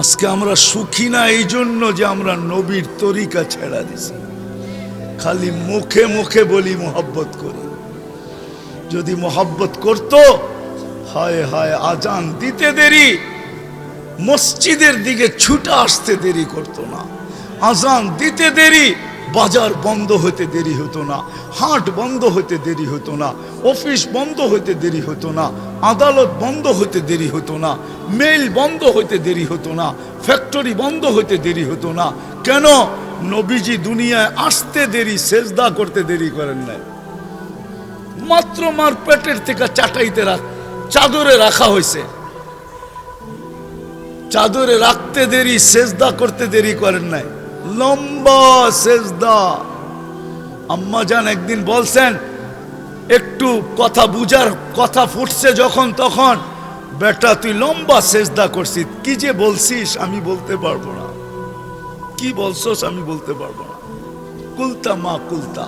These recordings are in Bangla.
আজকে আমরা সুখী না, এই জন্য যে আমরা নবীর তরিকা ছেড়া দিছি। খালি মুখে মুখে বলি মোহব্বত করি। যদি মোহব্বত করত, হায় হায় আজান দিতে দেরি, মসজিদের দিকে ছুটে আসতে দেরি করতো না। আজান দিতে দেরি, বাজার বন্ধ হতে দেরি হতো না। হাট বন্ধ হতে দেরি হতো না। অফিস বন্ধ হতে দেরি হতো না। আদালত বন্ধ হতে দেরি হতো না মেইল বন্ধ হতে দেরি হতো না ফ্যাক্টরি বন্ধ হতে দেরি হতো না। কেন? নবীজি দুনিয়ায় আসতে দেরি, সেজদা করতে দেরি করেন নাই। মাত্র মার পেটের থেকে চাটাইতে রাখ চাদরে রাখা হয়েছে চাদরে রাখতে দেরি, সেজদা করতে দেরি করেন নাই। লম্বা সেজদা। আম্মা জান একদিন বলছেন একটু কথা বুঝার কথা ফুটছে যখন তখন, বেটা, তুই লম্বা সেজদা করছিস, কি যে বলছিস আমি বলতে পারব না। কি বলছস আমি বলতে পারব না। কুলতা মা কুলতা,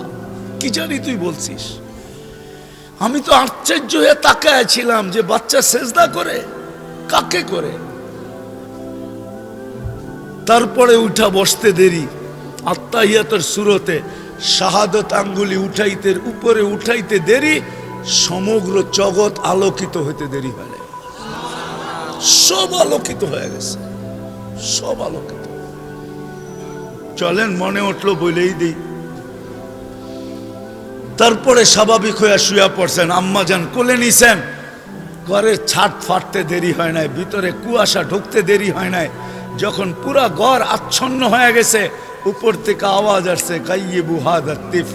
কি জানি তুই বলছিস? আমি তো আশ্চর্য হয়ে তাকায় ছিলাম যে বাচ্চা সেজদা করে? কাকে করে? তারপরে উঠা বসতে দেরি, আত্মাহিয়াতের সুরতে শাহাদত আঙ্গুলি উঠাইতে, উপরে উঠাইতে দেরি, সমগ্র জগৎ আলোকিত হইতে দেরি হয়। সব আলোকিত হয়ে গেছে। সব আলোকিত। চলেন, মনে উঠল, বলেই দিই। তারপরে স্বাভাবিক হয়ে শুয়া পড়ছেন, আম্মা যান, কোলে নিছেন। ঘরের ছাদ ফাটতে দেরি হয় নাই, ভিতরে কুয়াশা ঢুকতে দেরি হয় নাই। যখন পুরা ঘর আচ্ছন্ন হয়ে গেছে উপর থেকে আওয়াজ আসছে গাইয়ে বুহাদার তিফ,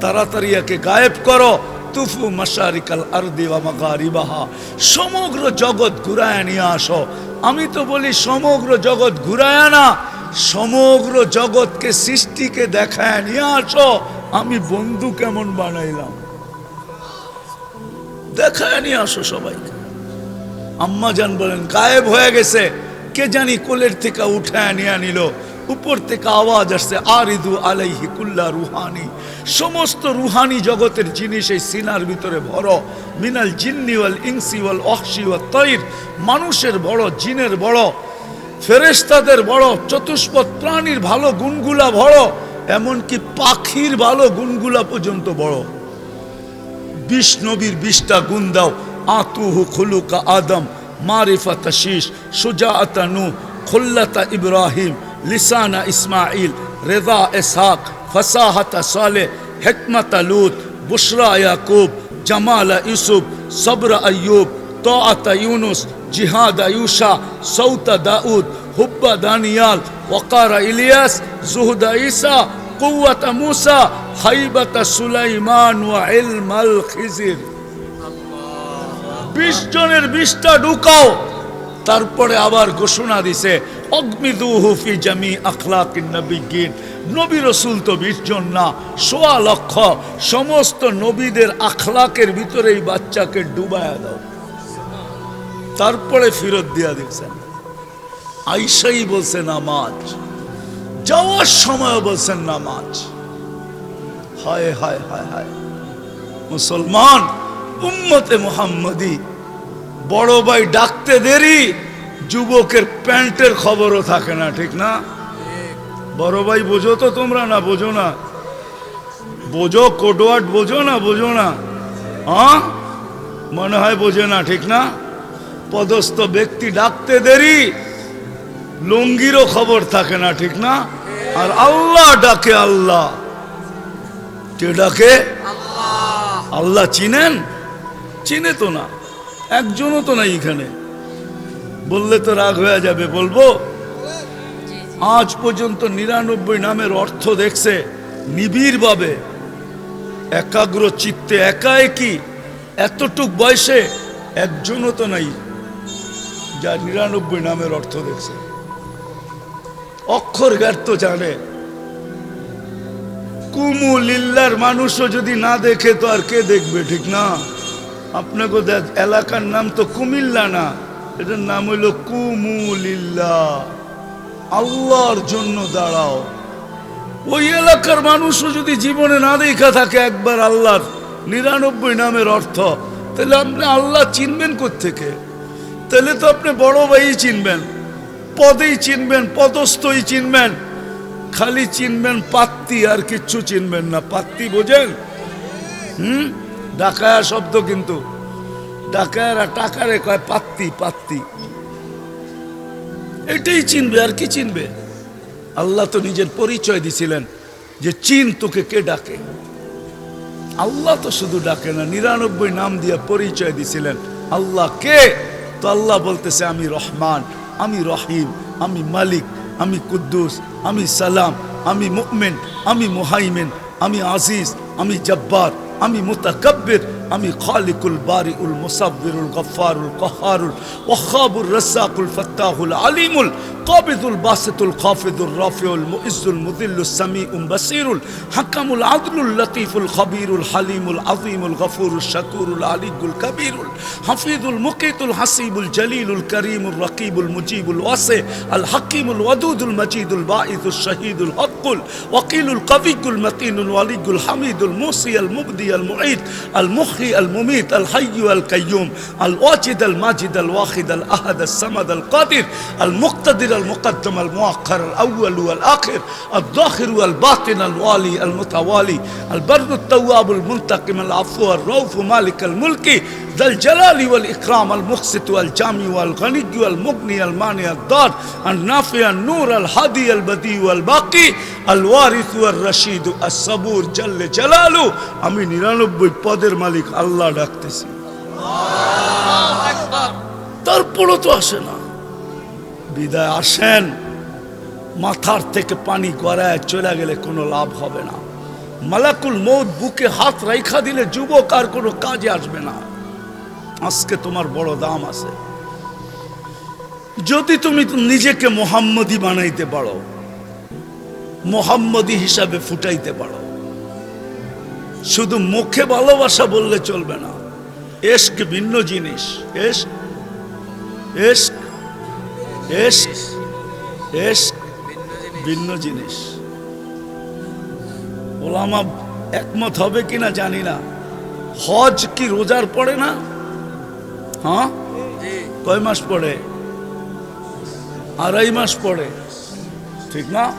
তাড়াতাড়ি একে গায়েব করো। তুফু মাসারিকাল আরদি ওয়া মাগারিবাহা, সমগ্র জগৎ ঘুরায় নিয়ে আসো। আমি তো বলি, সমগ্র জগৎ ঘুরায় না, সমগ্র জগৎকে, সৃষ্টিকে দেখায় নিয়ে আসো। আমি বন্ধু কেমন বানাইলাম? দেখায় নিয়ে আসো সবাইকে। আম্মা জান বলেন, গায়েব হয়ে গেছে। কে জানি কোলের থেকে উঠায় নিয়ে নিল। উপর থেকে আওয়াজ আসছে, আরিদু আলাইহি কুল্লা রুহানি। সমস্ত রুহানি জগতের জিনিস এই সিনার ভিতরে ভরো। মিনাল জিন্নি ওয়াল অক্সিওয়াল ওয়াল তৈর মানুষের বড়, জিনের বড়, ফেরেশতাদের বড়, চতুষ্পদ প্রাণীর ভালো গুণগুলা বড় এমনকি পাখির ভালো গুণগুলা পর্যন্ত বড়। বিশ নবীর বিশটা গুণ দাও। আতুহু খুলুকা আদম, মারিফাতা শীষ, সুজাআতা নু খুল্লাতা ইব্রাহিম। লিসানা ইসমাইল রেদা এসহাক ফসাহাতা সালে হেকমতা লুত বুশরা ইয়াকুব জামালা ইউসুফ সবরা আয়ুব طاعة يونس جهاد يوشع صوت داود حب دانيال وقار إلياس زهد عيسى قوة موسى خيبة سليمان وعلم الخزر বিশ জনের বিশটা ঢুকাও তারপরে আবার ঘোষণা দিছে অগ্নিদুহু ফি জামি আখলাকিন নবিগিন নবী রসুল তো বিশ জন না, সোয়া লক্ষ। সমস্ত নবীদের আখলাকের ভিতরে এই বাচ্চাকে ডুবায়া দাও। তারপরে ফেরত দিয়া দিচ্ছেন আইসাই বলছে নামাজ। যাওয়ার সময় বলছেন নামাজ। হায় হায় হায় হায়। মুসলমান, উম্মতে মোহাম্মদী, বড় ভাই ডাকতে দেরি। যুবকের প্যান্টের খবরও থাকে না ঠিক না? বড় ভাই বোঝো তো তোমরা না বোঝো না। বোঝো কোডওয়ার্ড বোঝো না বোঝো না। হ্যাঁ মনে হয় বোঝে না ঠিক না? পদস্থ ব্যক্তি ডাকতে দেরি লুঙ্গিরও খবর থাকে না ঠিক না? আর আল্লাহ ডাকে আল্লাহ। কে ডাকে? আল্লাহ চিনেন? চিনে তো না। একজনও তো নাই এখানে। বললে তো রাগ হয়ে যাবে, বলব? আজ পর্যন্ত নিরানব্বই নামের অর্থ দেখছে নিবিড়ভাবে, একাগ্র চিত্তে একা একই এতটুক বয়সে একজনও তো নাই যা নিরানব্বই নামের অর্থ দেখছে। অক্ষর তো জানে। কুমু লিল্লার মানুষও যদি না দেখে তো আর কে দেখবে, ঠিক না? আপনাকে এলাকার নাম তো কুমিল্লা না। এটার নাম হইল কুমুলিল্লা আল্লাহর জন্য দাঁড়াও। ওই এলাকার মানুষও যদি জীবনে না দেখা থাকে একবার আল্লাহর নিরানব্বই নামের অর্থ, তাহলে আপনি আল্লাহ চিনবেন থেকে তাহলে তো আপনি বড় ভাই চিনবেন, পদেই চিনবেন, পদস্থই চিনবেন, খালি চিনবেন পাত্তি আর কিচ্ছু চিনবেন না। পাত্তি বোঝেন? হুম? ডাকায়া শব্দ কিন্তু। ডাকায়ারা টাকারে কয়, পাত্তি পাত্তি। এটাই চিনবে, আর কি চিনবে? আল্লাহ তো নিজের পরিচয় দিছিলেন যে চিন তোকে কে ডাকে? আল্লাহ তো শুধু ডাকে না, নিরানব্বই নাম দিয়ে পরিচয় দিছিলেন। আল্লাহ কে? তো আল্লাহ বলতেছে, আমি রহমান, আমি রহিম, আমি মালিক, আমি কুদ্দুস, আমি সালাম, আমি মুকমেন আমি মুহাইমেন, আমি আজিজ, আমি জব্বার, আমি মুতাকাব্বির আমি খালিকুল বারিউল মুসাব্বিরুল গফফারুল কহারুল ওয়াখাবুর রাসাকুল ফাত্তাহুল আলিমুল কাবিদুল বাসিতুল খাফিদুল রাফিউল মুইজ্জুল মুদিল্লুস সামিউম বাসিরুল হাকামুল আদলুল লতিফুল খবীরুল হালিমুল আযীমুল গফুরুল শাকুরুল আলিকুল কবীরুল হাফিজুল মুকিতুল হাসিবুল জলিলুল করিমুল রকিবুল মুজিবুল ওয়াসি আল হাকিমুল ওয়াদুদুল মজিদুল বাঈদুল শহীদুল হকুল ওয়াকিলুল কবিকুল মতিনুল ওয়ালিকুল হামিদুল মুসি আল মুবদি আল মুঈদ আল মুখি الأخي المميت الحي والقيوم الواجد الماجد الواحد الأحد الصمد القادر المقتدر المقدم المؤخر الأول والآخر الظاهر والباطن الوالي المتوالي البر التواب المنتقم العفو الروف مالك الملك ذا الجلال والإكرام المقسط والجامع والغني والمغني المانع الدار النافع النور الهادي البديع والباقي আমি নিরানব্বই পদের মালিক, আল্লাহ ডাকতেছি। তারপরও তো আসে না। বিদায় আসেন, মাথার থেকে পানি গড়ায় চলে গেলে কোনো লাভ হবে না। মালাকুল মৌত বুকে হাত রাইখা দিলে যুবক আর কোনো কাজে আসবে না। আজকে তোমার বড় দাম আছে। যদি তুমি নিজেকে মোহাম্মদী বানাইতে পারো মোহাম্মদী হিসাবে ফুটাইতে পারো। শুধু মুখে ভালোবাসা বললে চলবে না। এস্ক ভিন্ন জিনিস। এস্ক এস্ক এস্ক এস্ক ভিন্ন জিনিস। ওলামা একমত হবে কিনা জানি না। হজ কি রোজার পড়ে না? হ্যাঁ? কয় মাস পড়ে? আড়াই মাস পড়ে। ঠিক না?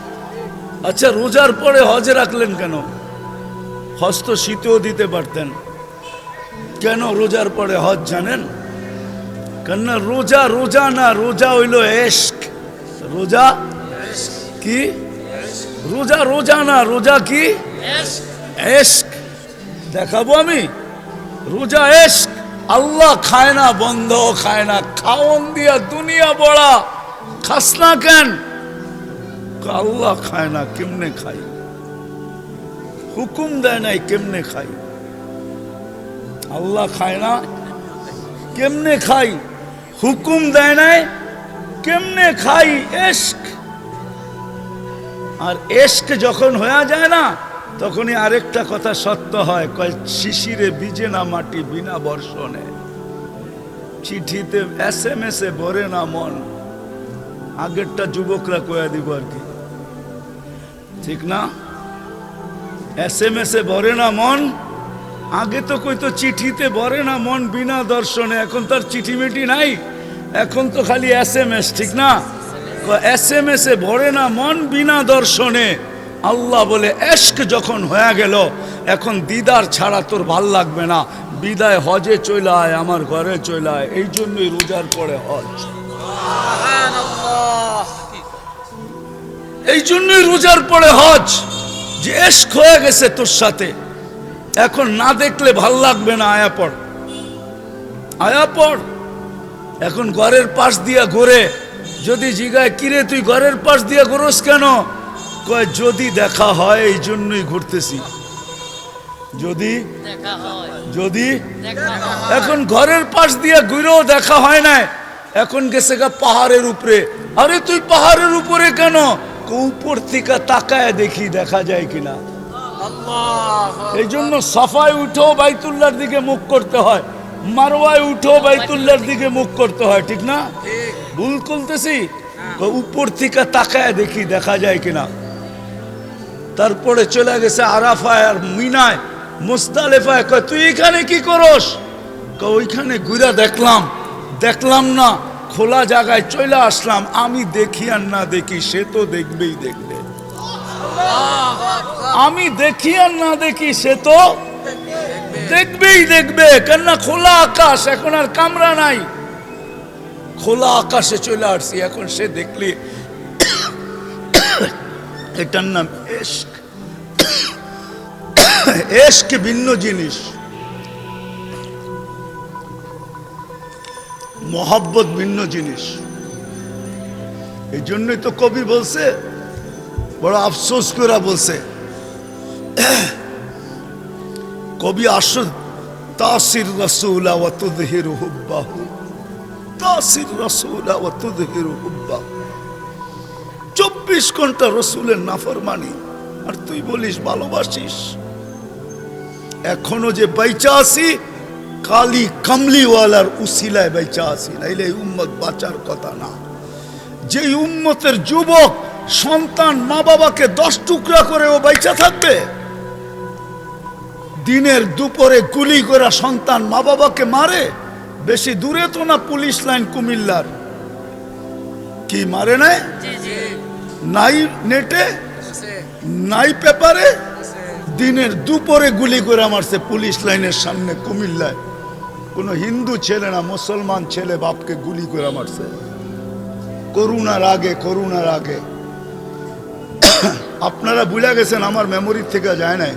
আচ্ছা রোজার পরে হজে রাখলেন কেন? হজ তো শীতেও দিতে পারতেন। কেন রোজার পরে হজ জানেন? কেননা রোজা রোজা না, রোজা হইল এস্ক রোজা কি? রোজা রোজা না, রোজা কি? এস্ক দেখাবো আমি? রোজা এস্ক আল্লাহ খায় না বন্ধ খায় না। খাওন দিয়া দুনিয়া বড়া। খাস না কেন? আল্লাহ খায় না, কেমনে খাই হুকুম দেয় নাই, কেমনে খাই আল্লাহ খায় না, কেমনে খাই হুকুম দেয় নাই, কেমনে খাই এস্ক আর এস্ক যখন হয়ে যায় না, তখনই আরেকটা কথা সত্য হয়, কয়, শিশিরে বিজে না মাটি বিনা বর্ষণে। চিঠিতে এস এম এস এ ভরে না মন। আগেরটা যুবকরা কয়া দিব আর কি। ঠিক না? এস এম এস এ না মন। আগে তো কইতো চিঠিতে ভরে না মন বিনা দর্শনে, এখন তার চিঠি মিটি নাই। এখন তো খালি এস এম এস ঠিক না? এস এম এস এ না মন বিনা দর্শনে। আল্লাহ বলে এস্ক যখন হয়ে গেল, এখন দিদার ছাড়া তোর ভালো লাগবে না। বিদায় হজে চলায় আমার ঘরে চলায় এই জন্যই রোজার পরে হজ। এই জন্যই রোজার পরে হজ যে এস্ক হয়ে গেছে তোর সাথে। এখন না দেখলে ভালো লাগবে না আয়া পড়। আয়া পড়। এখন ঘরের পাশ দিয়া ঘুরে। যদি জিগায় কিরে তুই ঘরের পাশ দিয়া ঘুরোস কেন? কয় যদি দেখা হয় এই জন্যই ঘুরতেছি। যদি? যদি? এখন ঘরের পাশ দিয়া ঘুরেও দেখা হয় না এখন গেছে গা পাহাড়ের উপরে। আরে তুই পাহাড়ের উপরে কেন? উপর থেকে তাকায় দেখি দেখা যায় কিনা। এই জন্য সাফায় উঠো বাইতুল্লার দিকে মুখ করতে হয় মারোয়ায় উঠো বাইতুল্লার দিকে মুখ করতে হয় ঠিক না? ভুল করতেছি? কো উপর থেকে তাকায় দেখি দেখা যায় কিনা। তারপরে চলে গেছে আরাফায় আর মিনায় মুস্তালেফায় কয় তুই এখানে কি করস? ওইখানে ঘুরা দেখলাম। দেখলাম না। খোলা জায়গায় চলে আসলাম, আমি দেখি আর না দেখি, সে তো দেখবেই দেখবে। আমি দেখি আর না দেখি, সে তো দেখবেই দেখবে। কেননা খোলা আকাশ, এখন আর কামরা নাই। খোলা আকাশে চলে আসছি, এখন সে দেখলে এটার নাম এশক। এশক ভিন্ন জিনিস। মহাব্বত ভিন্ন জিনিস। এই জন্যই তো কবি বলছে, বড় আফসোস করে বলছে, কবি আস তাসির রসুলা ও তুদহির তাসির রসুলা ও তুদহির চব্বিশ ঘণ্টা রসুলের নাফরমানি, আর তুই বলিস ভালোবাসিস। এখনও যে বাইচা আছি কালি কামলিওয়ালার উসিলায় বাইচা আছি নাইলে এই উম্মত বাঁচার কথা না। যে উম্মতের যুবক সন্তান মা বাবাকে দশ টুকরা করে ও বাইচা থাকবে দিনের দুপুরে গুলি করা সন্তান মা বাবাকে মারে বেশি দূরে তো না পুলিশ লাইন কুমিল্লার। কি মারে নাই? নাই নেটে? নাই পেপারে? দিনের দুপুরে গুলি করে মারছে পুলিশ লাইনের সামনে কুমিল্লায়। কোনো হিন্দু ছেলে না, মুসলমান ছেলে বাপকে গুলি করে মারছে। করুণার আগে করুণার আগে। আপনারা বুঝা গেছেন, আমার মেমোরি থেকে যায় নাই।